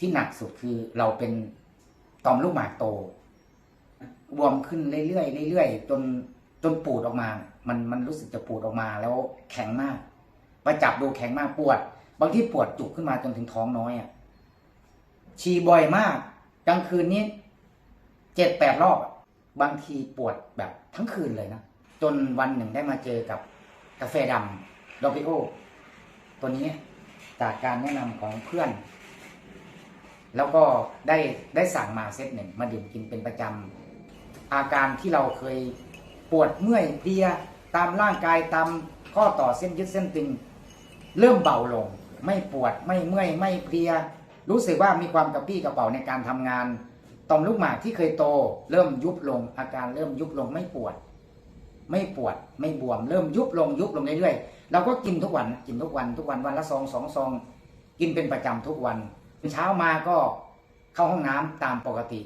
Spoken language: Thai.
ที่หนักสุดคือเราเป็นต่อมลูกหมากโตบวมขึ้นเรื่อยๆเรื่อยๆจนจนปูดออกมา มันมันรู้สึกจะปูดออกมาแล้วแข็งมากไปจับดูแข็งมากปวด บางที่ปวดจุกขึ้นมาจนถึงท้องน้อยอะฉี่บ่อยมากกลางคืนนี้เจ็ดแปดรอบ บางทีปวดแบบทั้งคืนเลยนะ จนวันหนึ่งได้มาเจอกับกาแฟดำดอปิโอ ตัวนี้จากการแนะนำของเพื่อน แล้วก็ได้ได้สั่งมาเซตหนึ่งมาดื่มกินเป็นประจำ อาการที่เราเคยปวดเมื่อยเพลียตามร่างกายตามข้อต่อเส้นยึดเส้นตึง เริ่มเบาลง ไม่ปวดไม่เมื่อยไม่เพลีย รู้สึกว่ามีความกระปรี้กระเป๋าในการทำงานต่อมลูกหมากที่เคยโต เริ่มยุบลง อาการเริ่มยุบลงไม่ปวด ไม่ปวดไม่บวม เริ่มยุบลงยุบลงเรื่อยๆเราก็กินทุกวันกินทุกวันทุกวันวันละซองสองซอง กินเป็นประจำทุกวัน เช้ามาก็เข้าห้องน้ำตามปกติ